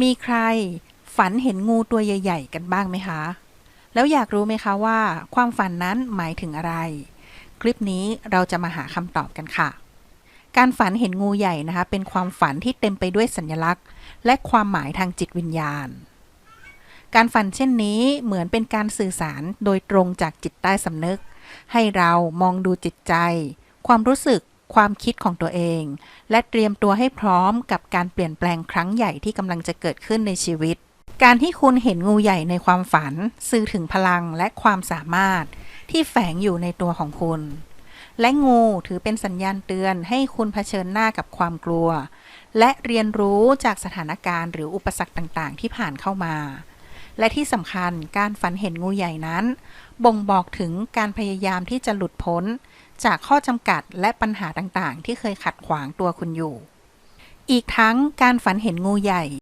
มีใครฝันเห็นงูตัวใหญ่ ๆ กันบ้างไหมคะ แล้วอยากรู้ไหมคะว่า ความฝันนั้นหมายถึงอะไร คลิปนี้เราจะมาหาคำตอบกันค่ะ การฝันเห็นงูใหญ่นะคะ เป็นความฝันที่เต็มไปด้วยสัญลักษณ์ และความหมายทางจิตวิญญาณ การฝันเช่นนี้เหมือนเป็นการสื่อสารโดยตรงจากจิตใต้สำนึก ให้เรามองดูจิตใจ ความรู้สึก ความคิดของตัวเอง และเตรียมตัวให้พร้อมกับการเปลี่ยนแปลงครั้งใหญ่ที่กำลังจะเกิดขึ้นในชีวิต การที่คุณเห็นงูใหญ่ในความฝัน สื่อถึงพลังและความสามารถที่แฝงอยู่ในตัวของคุณ และงูถือเป็นสัญญาณเตือนให้คุณเผชิญหน้ากับความกลัว และเรียนรู้จากสถานการณ์หรืออุปสรรคต่างๆ ที่ผ่านเข้ามาและที่สำคัญการฝันเห็นงูใหญ่นั้น บ่งบอกถึงการพยายามที่จะหลุดพ้น จากข้อจำกัดและปัญหาต่างๆ ที่เคยขัดขวางตัวคุณอยู่ อีกทั้งการฝันเห็นงูใหญ่